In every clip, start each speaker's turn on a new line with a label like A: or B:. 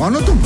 A: ঘনতম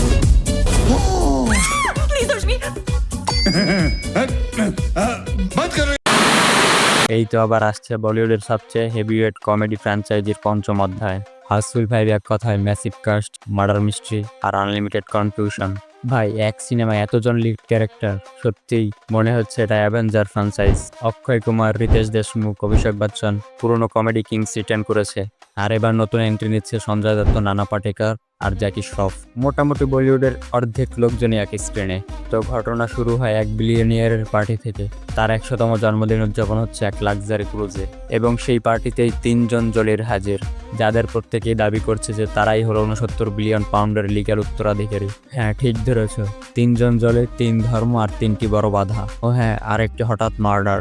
B: এই তো আবার আসছে বলিউডের সবচেয়ে হেভিওয়েট কমেডি ফ্র্যাঞ্চাইজির পঞ্চম অধ্যায়। হাউসফুল ফাইভ এক কথায় ম্যাসিভ কাস্ট মার্ডার মিস্ট্রি আর আনলিমিটেড কনফিউশন ভাই এক সিনেমায় এতজন লিড ক্যারেক্টার সত্যিই মনে হচ্ছে এটা অ্যাভেঞ্জার ফ্রাঞ্চাইজ অক্ষয় কুমার রিতেশ দেশমুখ অভিষেক বচ্চন পুরনো কমেডি কিংস রিটার্ন করেছে। আর এবার নতুন এন্ট্রি নিচ্ছে সঞ্জয় দত্ত নানা পাটেকার। আর জ্যাকি শ্রফ মোটামুটি বলিউডের অর্ধেক লোকজনই এক স্ক্রিনে। তো ঘটনা শুরু হয় এক বিলিয়নিয়ারের পার্টি থেকে। তার একশোতম জন্মদিন উদযাপন হচ্ছে এক লাক্সারি ক্রুজে এবং সেই পার্টিতেই তিনজন জলের হাজির, যাদের প্রত্যেকেই দাবি করছে যে তারাই হলো উনসত্তর বিলিয়ন পাউন্ডের লিগ্যাল উত্তরাধিকারী। হ্যাঁ ঠিক ধরেছ। তিনজন জলে তিন ধর্ম আর তিনটি বড় বাধা। ও হ্যাঁ আর একটি হঠাৎ মার্ডার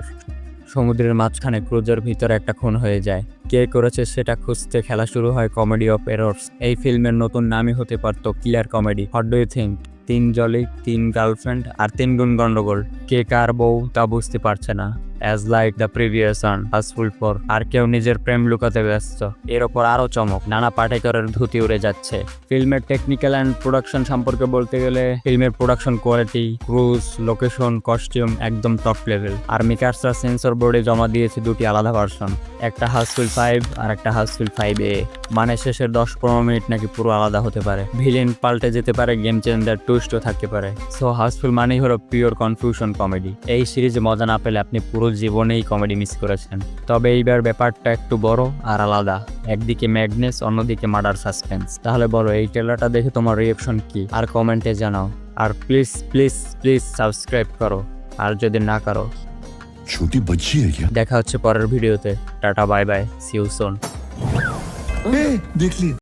B: সমুদ্রের মাঝখানে ক্রুজের ভিতরে একটা খুন হয়ে যায়। কে করেছে সেটা খুঁজতে খেলা শুরু হয় কমেডি অফ এরর্স। এই ফিল্মের নতুন নামই হতে পারত clear comedy. What do you think তিন জলি তিন গার্লফ্রেন্ড আর তিন গুণ গন্ডগোল কে কার বউ তা বুঝতে পারছে না। As like the previous and housefull four আর কেউ নিজের প্রেম লুকাতে ব্যস্ত। এর ওপর আরও চমক, নানা পাটেকরের ধুতি উড়ে যাচ্ছে। ফিল্মের টেকনিক্যাল অ্যান্ড প্রোডাকশন সম্পর্কে বলতে গেলে, ফিল্মের production quality cruise location costume একদম টপ লেভেল আর মিকার্সরা সেন্সর বোর্ডে জমা দিয়েছে দুটি আলাদা ভার্সন একটা হাসফুল ফাইভ আর একটা হাসফুল ফাইভ এ মানে শেষের দশ পনেরো মিনিট নাকি পুরো আলাদা হতে পারে। ভিলেন পাল্টে যেতে পারে গেম চেঞ্জার টুইস্টও থাকতে পারে। সো হাউসফুল মানেই হলো পিওর কনফিউশন কমেডি এই সিরিজে মজা না পেলে আপনি পুরো পুরো জীবনেই কমেডি মিস করেছেন। তবে এইবার ব্যাপারটা একটু বড় আর আলাদা। একদিকে ম্যাগনেস অন্যদিকে মার্ডার সাসপেন্স তাহলে বলো এই ট্রেলারটা দেখে তোমার রিয়েকশন কি? আর কমেন্টে জানাও। আর প্লিজ প্লিজ প্লিজ সাবস্ক্রাইব করো। আর যদি না করো
A: ছুটি বচ্চি
B: দেখা হচ্ছে পরের ভিডিওতে। টাটা বাই বাই
A: সিউসোন দেখলি?